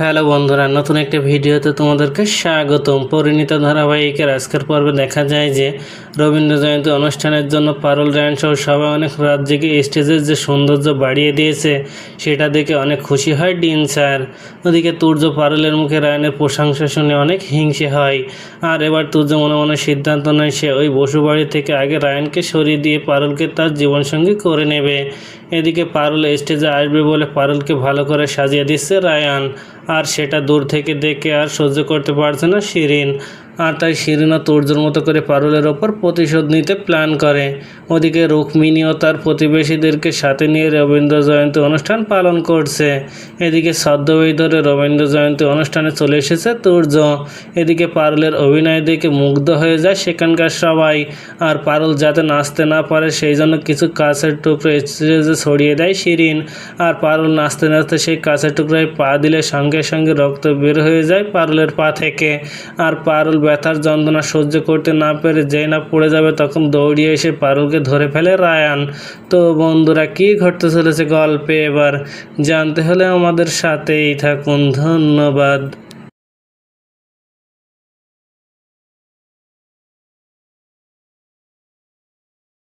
Hello বন্ধুরা, নতুন একটা ভিডিওতে তোমাদেরকে স্বাগতম। পরিণীত ধারাবাহিকের আজকের পর্বে দেখা যায় যে রবীন্দ্র জয়ন্তী অনুষ্ঠানের জন্য পারুল রায়ন সহ সবাই অনেক জেগে স্টেজের যে সৌন্দর্য বাড়িয়ে দিয়েছে, সেটা দেখে অনেক খুশি হয় ডিন স্যার। ওদিকে তুর্য পারুলের মুখে রায়নের প্রশংসা শুনে অনেক হিংসে হয়। আর এবার তুর্য মনে মনে সিদ্ধান্ত নেয়, সে ওই বসুবাড়ি থেকে আগে রায়নকে সরিয়ে দিয়ে পারুলকে তার জীবনসঙ্গী করে নেবে। এদিকে পারুল স্টেজে আসবে বলে পারুলকে ভালো করে সাজিয়ে দিচ্ছে রায়ান। আর সেটা দূর থেকে দেখে আর সহ্য করতে পারছে না শিরিন। আর তাই শিরিনও তুর্যর মতো করে পারুলের ওপর প্রতিশোধ নিতে প্ল্যান করে। ওদিকে রুক্মিণী ও তার প্রতিবেশীদেরকে সাথে নিয়ে রবীন্দ্র জয়ন্তী অনুষ্ঠান পালন করছে। এদিকে ছদ্মবেই ধরে রবীন্দ্র জয়ন্তী অনুষ্ঠানে চলে এসেছে তুর্য এদিকে পারুলের অভিনয় দেখে মুগ্ধ হয়ে যায় সেখানকার সবাই। আর পারুল যাতে নাচতে না পারে, সেই জন্য কিছু কাছের টুকরো স্টেজে ছড়িয়ে দেয় শিরিন। আর পারুল নাচতে নাচতে সেই কাছের টুকরায় পা দিলে সঙ্গে সঙ্গে রক্ত বের হয়ে যায় পারুলের পা থেকে। আর পারুল ব্যথার যন্ত্রণা সহ্য করতে না পেরে যেই না পড়ে যাবে তখন দৌড়িয়ে এসে পারুলকে ধরে ফেলে রায়ান। তো বন্ধুরা, কি ঘটতে চলেছে গল্পে? এবার জানতে হলে আমাদের সাথেই থাকুন। ধন্যবাদ।